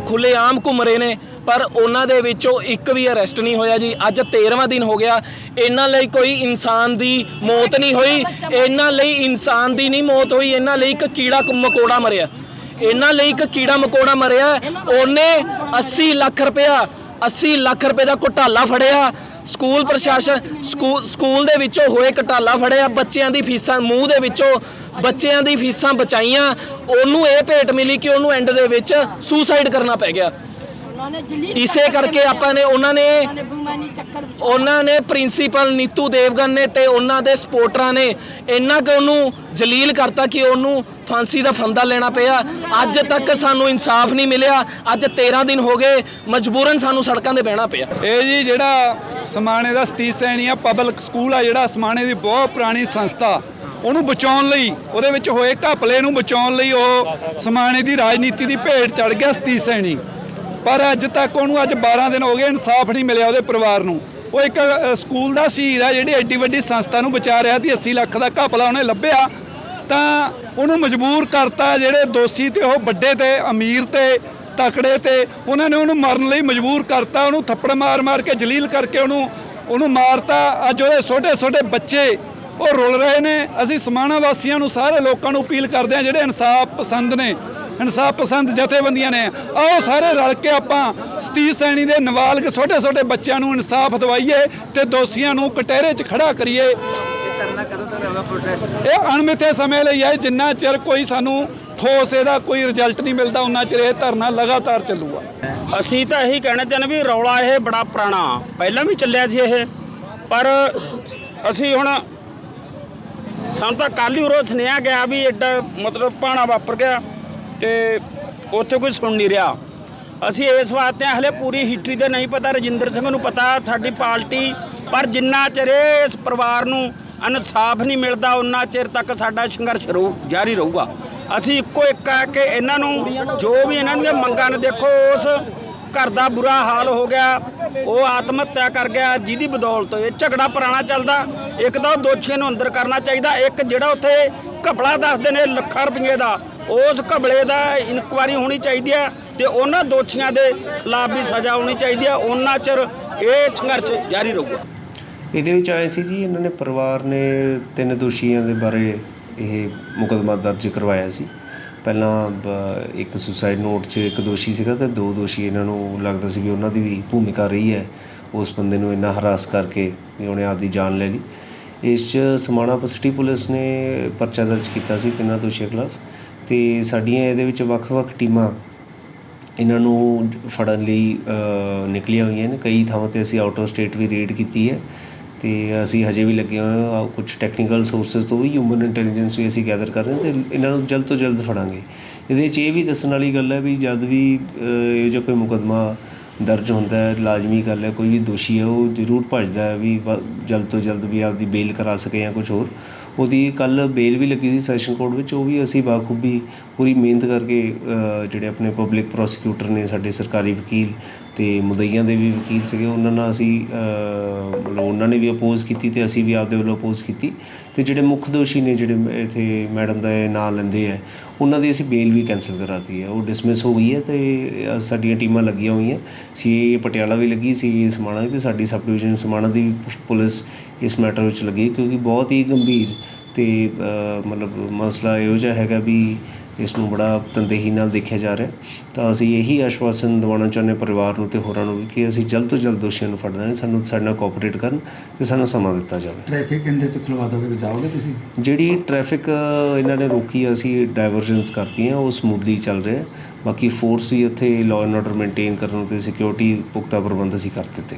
ਖੁੱਲੇ ਆਮ ਘੁੰਮ ਰਹੇ ਨੇ, ਪਰ ਉਹਨਾਂ ਦੇ ਵਿੱਚੋਂ ਇੱਕ ਵੀ ਅਰੈਸਟ ਨਹੀਂ ਹੋਇਆ ਜੀ। ਅੱਜ 13ਵਾਂ ਦਿਨ ਹੋ ਗਿਆ। ਇਹਨਾਂ ਲਈ ਕੋਈ ਇਨਸਾਨ ਦੀ ਮੌਤ ਨਹੀਂ ਹੋਈ। ਇਹਨਾਂ ਲਈ ਇਨਸਾਨ ਦੀ ਨਹੀਂ ਮੌਤ ਹੋਈ। ਇਹਨਾਂ ਲਈ ਇੱਕ ਕੀੜਾ ਕ- ਮਕੌੜਾ ਮਰਿਆ। ਇਹਨਾਂ ਲਈ ਇੱਕ ਕੀੜਾ ਮਕੌੜਾ ਮਰਿਆ। ਉਹਨੇ 80 ਲੱਖ ਰੁਪਇਆ 80 ਲੱਖ ਰੁਪਏ ਦਾ ਘੁਟਾਲਾ ਫੜਿਆ। ਸਕੂਲ ਪ੍ਰਸ਼ਾਸਨ ਸਕੂਲ ਸਕੂਲ ਦੇ ਵਿੱਚੋਂ ਹੋਏ ਘਟਾਲਾ ਫੜਿਆ, ਬੱਚਿਆਂ ਦੀ ਫੀਸਾਂ, ਮੂੰਹ ਦੇ ਵਿੱਚੋਂ ਬੱਚਿਆਂ ਦੀ ਫੀਸਾਂ ਬਚਾਈਆਂ, ਉਹਨੂੰ ਇਹ ਭੇਟ ਮਿਲੀ ਕਿ ਉਹਨੂੰ ਐਂਡ ਦੇ ਵਿੱਚ ਸੁਸਾਈਡ ਕਰਨਾ ਪੈ ਗਿਆ। ਇਸੇ ਕਰਕੇ ਆਪਾਂ ਨੇ ਉਹਨਾਂ ਨੇ ਉਹਨਾਂ ਨੇ ਪ੍ਰਿੰਸੀਪਲ ਨੀਤੂ ਦੇਵਗਨ ਨੇ ਤੇ ਉਹਨਾਂ ਦੇ ਸਪੋਰਟਰਾਂ ਨੇ ਇੰਨਾ ਕਿ ਉਹਨੂੰ ਜਲੀਲ ਕਰਤਾ ਕਿ ਉਹਨੂੰ ਫਾਂਸੀ ਦਾ ਫੰਦਾ ਲੈਣਾ ਪਿਆ। ਅੱਜ ਤੱਕ ਸਾਨੂੰ ਇਨਸਾਫ ਨਹੀਂ ਮਿਲਿਆ। ਅੱਜ 13 ਦਿਨ ਹੋ ਗਏ ਮਜਬੂਰਨ ਸਾਨੂੰ ਸੜਕਾਂ ਤੇ ਬਹਿਣਾ ਪਿਆ। ਇਹ ਜੀ ਜਿਹੜਾ ਸਮਾਣੇ ਦਾ ਸਤੀਸ਼ ਸੈਣੀ ਆ ਪਬਲਿਕ ਸਕੂਲ ਆ ਜਿਹੜਾ ਸਮਾਣੇ ਦੀ ਬਹੁਤ ਪੁਰਾਣੀ ਸੰਸਥਾ ਉਹਨੂੰ ਬਚਾਉਣ ਲਈ ਉਹਦੇ ਵਿੱਚ ਹੋਏ ਘਪਲੇ ਨੂੰ ਬਚਾਉਣ ਲਈ ਉਹ ਸਮਾਣੇ ਦੀ ਰਾਜਨੀਤੀ ਦੀ ਭੇਟ ਚੜ ਗਿਆ ਸਤੀਸ਼ ਸੈਣੀ। ਪਰ ਅੱਜ ਤੱਕ ਉਹਨੂੰ ਅੱਜ 12 ਦਿਨ ਹੋ ਗਏ, ਇਨਸਾਫ ਨਹੀਂ ਮਿਲਿਆ ਉਹਦੇ ਪਰਿਵਾਰ ਨੂੰ। ਉਹ ਇੱਕ ਸਕੂਲ ਦਾ ਸ਼ਹੀਦ ਆ, ਜਿਹੜੀ ਐਡੀ ਵੱਡੀ ਸੰਸਥਾ ਨੂੰ ਬਚਾ ਰਿਹਾ ਸੀ 80 ਲੱਖ ਦਾ ਘਪਲਾ ਉਹਨੇ ਲੱਭਿਆ। ਤਾਂ ਉਹਨੂੰ ਮਜਬੂਰ ਕਰਤਾ ਜਿਹੜੇ ਦੋਸ਼ੀ ਤੇ, ਉਹ ਵੱਡੇ ਤੇ, ਅਮੀਰ ਤੇ, ਤਕੜੇ ਤੇ, ਉਹਨਾਂ ਨੇ ਉਹਨੂੰ ਮਰਨ ਲਈ ਮਜਬੂਰ ਕਰਤਾ। ਉਹਨੂੰ ਥੱਪੜ ਮਾਰ-ਮਾਰ ਕੇ ਜਲੀਲ ਕਰਕੇ ਉਹਨੂੰ ਉਹਨੂੰ ਮਾਰਤਾ। ਅੱਜ ਉਹਦੇ ਛੋਟੇ-ਛੋਟੇ ਬੱਚੇ, ਉਹ ਰੁਲ ਰਹੇ ਨੇ। ਅਸੀਂ ਸਮਾਣਾ ਵਾਸੀਆਂ ਨੂੰ, ਸਾਰੇ ਲੋਕਾਂ ਨੂੰ ਅਪੀਲ ਕਰਦੇ ਹਾਂ, ਜਿਹੜੇ ਇਨਸਾਫ ਪਸੰਦ ਨੇ ਇਨਸਾਫ ਪਸੰਦ ਜਥੇਬੰਦੀਆਂ ਨੇ। ਆਓ ਸਾਰੇ ਰਲ ਕੇ ਆਪਾਂ ਸਤੀਸ਼ ਸੈਣੀ ਦੇ ਨਵਾਲਗ ਛੋਟੇ-ਛੋਟੇ ਬੱਚਿਆਂ ਨੂੰ ਇਨਸਾਫ ਦਿਵਾਈਏ ਤੇ ਦੋਸ਼ੀਆਂ ਨੂੰ ਕਟਹਿਰੇ 'ਚ ਖੜਾ ਕਰੀਏ। ਇਹ ਅਣਮਿੱਥੇ ਸਮੇਂ ਲਈ ਹੈ, ਜਿੰਨਾ ਚਿਰ ਕੋਈ ਸਾਨੂੰ ਠੋਸ ਇਹਦਾ ਕੋਈ ਰਿਜ਼ਲਟ ਨਹੀਂ ਮਿਲਦਾ ਉਹਨਾਂ ਚਿਰ ਇਹ ਧਰਨਾ ਲਗਾਤਾਰ ਚੱਲੂਗਾ। ਅਸੀਂ ਤਾਂ ਇਹੀ ਕਹਿਣਾ ਚਾਹੁੰਦੇ ਵੀ ਰੌਲਾ ਇਹ ਬੜਾ ਪੁਰਾਣਾ, ਪਹਿਲਾਂ ਵੀ ਚੱਲਿਆ ਸੀ ਇਹ, ਪਰ ਅਸੀਂ ਹੁਣ ਸਾਨੂੰ ਤਾਂ ਕੱਲ ਹੀ ਉਰੋਂ ਸੁਨੇਹਾ ਗਿਆ ਵੀ ਐਡਾ ਮਤਲਬ ਪਾਣਾ ਵਾਪਰ ਗਿਆ। ਤੇ ਉੱਥੇ ਕੋਈ ਸੁਣ ਨਹੀਂ ਰਿਹਾ। ਅਸੀਂ ਇਸ ਵਾਸਤੇ ਹਲੇ ਪੂਰੀ ਹਿਸਟਰੀ ਤੇ ਨਹੀਂ ਪਤਾ, ਰਜਿੰਦਰ ਸਿੰਘ ਨੂੰ ਪਤਾ, ਸਾਡੀ ਪਾਰਟੀ, ਪਰ ਜਿੰਨਾ ਚਿਰ ਇਸ ਪਰਿਵਾਰ ਨੂੰ ਇਨਸਾਫ ਨਹੀਂ ਮਿਲਦਾ ਉਨਾ ਚਿਰ ਤੱਕ ਸਾਡਾ ਸੰਘਰਸ਼ ਰਹੂ ਜਾਰੀ ਰਹੂਗਾ। ਅਸੀਂ ਇੱਕੋ ਇੱਕ ਆ ਕਿ ਇਹਨਾਂ ਨੂੰ ਜੋ ਵੀ ਇਹਨਾਂ ਦੀਆਂ ਮੰਗਾਂ ਨੇ, ਦੇਖੋ, ਉਸ ਘਰ ਦਾ ਬੁਰਾ ਹਾਲ ਹੋ ਗਿਆ, ਉਹ ਆਤਮ ਹੱਤਿਆ ਕਰ ਗਿਆ, ਜਿਹਦੀ ਬਦੌਲਤ ਇਹ ਝਗੜਾ ਪੁਰਾਣਾ ਚੱਲਦਾ, ਇੱਕ ਤਾਂ ਉਹ ਦੋਸ਼ੀਆਂ ਨੂੰ ਅੰਦਰ ਕਰਨਾ ਚਾਹੀਦਾ, ਇੱਕ ਜਿਹੜਾ ਉੱਥੇ ਘਪਲਾ ਦੱਸਦੇ ਨੇ ਲੱਖਾਂ ਰੁਪਏ ਦਾ ਉਸ ਘਬਲੇ ਦਾ ਇਨਕੁਆਰੀ ਹੋਣੀ ਚਾਹੀਦੀ ਹੈ ਤੇ ਉਹਨਾਂ ਦੋਸ਼ੀਆਂ ਦੇ ਖਿਲਾਫ ਵੀ ਸਜ਼ਾ ਹੋਣੀ ਚਾਹੀਦੀ ਹੈ। ਉਹਨਾਂ ਚਿਰ ਇਹ ਸੰਘਰਸ਼ ਜਾਰੀ ਰਹੂਗਾ। ਇਹਦੇ ਵਿੱਚ ਆਏ ਸੀ ਜੀ, ਇਹਨਾਂ ਨੇ ਪਰਿਵਾਰ ਨੇ ਤਿੰਨ ਦੋਸ਼ੀਆਂ ਦੇ ਬਾਰੇ ਇਹ ਮੁਕੱਦਮਾ ਦਰਜ ਕਰਵਾਇਆ ਸੀ। ਪਹਿਲਾਂ ਇੱਕ ਸੁਸਾਈਡ ਨੋਟ 'ਚ ਇੱਕ ਦੋਸ਼ੀ ਸੀਗਾ ਤੇ ਦੋ ਦੋਸ਼ੀ ਇਹਨਾਂ ਨੂੰ ਲੱਗਦਾ ਸੀ ਵੀ ਉਹਨਾਂ ਦੀ ਵੀ ਭੂਮਿਕਾ ਰਹੀ ਹੈ। ਉਸ ਬੰਦੇ ਨੂੰ ਇੰਨਾ ਹਰਾਸ ਕਰਕੇ ਵੀ ਉਹਨੇ ਆਪਦੀ ਜਾਨ ਲੈ ਲਈ। ਇਸ 'ਚ ਸਮਾਣਾ ਸਿਟੀ ਪੁਲਿਸ ਨੇ ਪਰਚਾ ਦਰਜ ਕੀਤਾ ਸੀ ਤਿੰਨਾਂ ਦੋਸ਼ੀਆਂ ਖਿਲਾਫ। ਅਤੇ ਸਾਡੀਆਂ ਇਹਦੇ ਵਿੱਚ ਵੱਖ-ਵੱਖ ਟੀਮਾਂ ਇਹਨਾਂ ਨੂੰ ਫੜਨ ਲਈ ਨਿਕਲੀਆਂ ਹੋਈਆਂ ਨੇ। ਕਈ ਥਾਵਾਂ ਤੇ ਅਸੀਂ ਆਊਟ ਆਫ ਸਟੇਟ ਵੀ ਰੇਡ ਕੀਤੀ ਹੈ ਅਤੇ ਅਸੀਂ ਹਜੇ ਵੀ ਲੱਗੇ ਹੋਏ ਹਾਂ। ਕੁਝ ਟੈਕਨੀਕਲ ਸੋਰਸਸ ਤੋਂ ਵੀ ਹਿਊਮਨ ਇੰਟੈਲੀਜੈਂਸ ਵੀ ਅਸੀਂ ਗੈਦਰ ਕਰ ਰਹੇ ਹਾਂ ਤੇ ਇਹਨਾਂ ਨੂੰ ਜਲਦ ਤੋਂ ਜਲਦ ਫੜਾਂਗੇ। ਇਹਦੇ 'ਚ ਇਹ ਵੀ ਦੱਸਣ ਵਾਲੀ ਗੱਲ ਹੈ ਵੀ ਜਦ ਵੀ ਅ, ਇਹ ਜੋ ਕੋਈ ਮੁਕੱਦਮਾ ਦਰਜ ਹੁੰਦਾ ਹੈ ਲਾਜ਼ਮੀ ਗੱਲ ਹੈ ਕੋਈ ਵੀ ਦੋਸ਼ੀ ਹੈ ਉਹ ਜ਼ਰੂਰ ਭੱਜਦਾ ਹੈ ਵੀ ਜਲਦ ਤੋਂ ਜਲਦ ਵੀ ਆਪਦੀ ਬੇਲ ਕਰਾ ਸਕੇ ਜਾਂ ਕੁਝ ਹੋਰ। ਉਹਦੀ ਕੱਲ੍ਹ ਬੇਲ ਵੀ ਲੱਗੀ ਸੀ ਸੈਸ਼ਨ ਕੋਰਟ ਵਿੱਚ, ਉਹ ਵੀ ਅਸੀਂ ਬਾਖੂਬੀ ਪੂਰੀ ਮਿਹਨਤ ਕਰਕੇ ਜਿਹੜੇ ਆਪਣੇ ਪਬਲਿਕ ਪ੍ਰੋਸੀਕਿਊਟਰ ਨੇ ਸਾਡੇ ਸਰਕਾਰੀ ਵਕੀਲ ਅਤੇ ਮੁਦਈਆਂ ਦੇ ਵੀ ਵਕੀਲ ਸੀਗੇ, ਉਹਨਾਂ ਨਾਲ ਅਸੀਂ ਮਤਲਬ ਉਹਨਾਂ ਨੇ ਵੀ ਅਪੋਜ਼ ਕੀਤੀ ਅਤੇ ਅਸੀਂ ਵੀ ਆਪਦੇ ਵੱਲੋਂ ਅਪੋਜ਼ ਕੀਤੀ ਅਤੇ ਜਿਹੜੇ ਮੁੱਖ ਦੋਸ਼ੀ ਨੇ ਜਿਹੜੇ ਇੱਥੇ ਮੈਡਮ ਦਾ ਨਾਂ ਲੈਂਦੇ ਆ, ਉਹਨਾਂ ਦੀ ਅਸੀਂ ਬੇਲ ਵੀ ਕੈਨਸਲ ਕਰਾਤੀ ਹੈ ਉਹ ਡਿਸਮਿਸ ਹੋ ਗਈ ਹੈ ਤੇ ਸਾਡੀਆਂ ਟੀਮਾਂ ਲੱਗੀਆਂ ਹੋਈਆਂ ਸੀ ਪਟਿਆਲਾ ਵੀ ਲੱਗੀ ਸੀ ਸਮਾਣਾ ਵੀ ਤੇ ਸਾਡੀ ਸਬ ਡਿਵੀਜ਼ਨ ਸਮਾਣਾ ਦੀ ਵੀ ਪੁਲਿਸ ਇਸ ਮੈਟਰ ਵਿੱਚ ਲੱਗੀ ਕਿਉਂਕਿ ਬਹੁਤ ਹੀ ਗੰਭੀਰ ਤੇ ਮਤਲਬ ਮਸਲਾ ਇਹੋ ਜਿਹਾ ਹੈਗਾ ਵੀ ਇਸ ਨੂੰ ਬੜਾ ਤੰਦੇਹੀ ਨਾਲ ਦੇਖਿਆ ਜਾ ਰਿਹਾ। ਤਾਂ ਅਸੀਂ ਇਹੀ ਆਸ਼ਵਾਸਨ ਦਿਵਾਉਣਾ ਚਾਹੁੰਦੇ ਪਰਿਵਾਰ ਨੂੰ ਤੇ ਹੋਰਾਂ ਨੂੰ ਵੀ ਕਿ ਅਸੀਂ ਜਲਦ ਤੋਂ ਜਲਦ ਦੋਸ਼ੀਆਂ ਨੂੰ ਫੜਨਾ ਹੈ ਸਾਨੂੰ ਸਾਡੇ ਨਾਲ ਕੋਆਪਰੇਟ ਕਰਨ ਤੇ ਸਾਨੂੰ ਸਮਾਂ ਦਿੱਤਾ ਜਾਵੇ। ਟ੍ਰੈਫਿਕ ਇਹਦੇ ਚ ਖਲਵਾ ਦੋਗੇ ਜਾਓਗੇ ਤੁਸੀਂ? ਜਿਹੜੀ ਟ੍ਰੈਫਿਕ ਇਹਨਾਂ ਨੇ ਰੋਕੀ ਅਸੀਂ ਡਾਇਵਰਜਨਸ ਕਰਤੀਆਂ ਉਹ ਸਮੂਥਲੀ ਚੱਲ ਰਿਹਾ ਬਾਕੀ ਫੋਰਸ ਵੀ ਉੱਥੇ ਲਾਅ ਐਂਡ ਆਰਡਰ ਮੇਨਟੇਨ ਕਰਨ ਤੇ ਸਿਕਿਉਰਿਟੀ ਪੁਖਤਾ ਪ੍ਰਬੰਧ ਅਸੀਂ ਕਰ ਦਿੱਤੇ।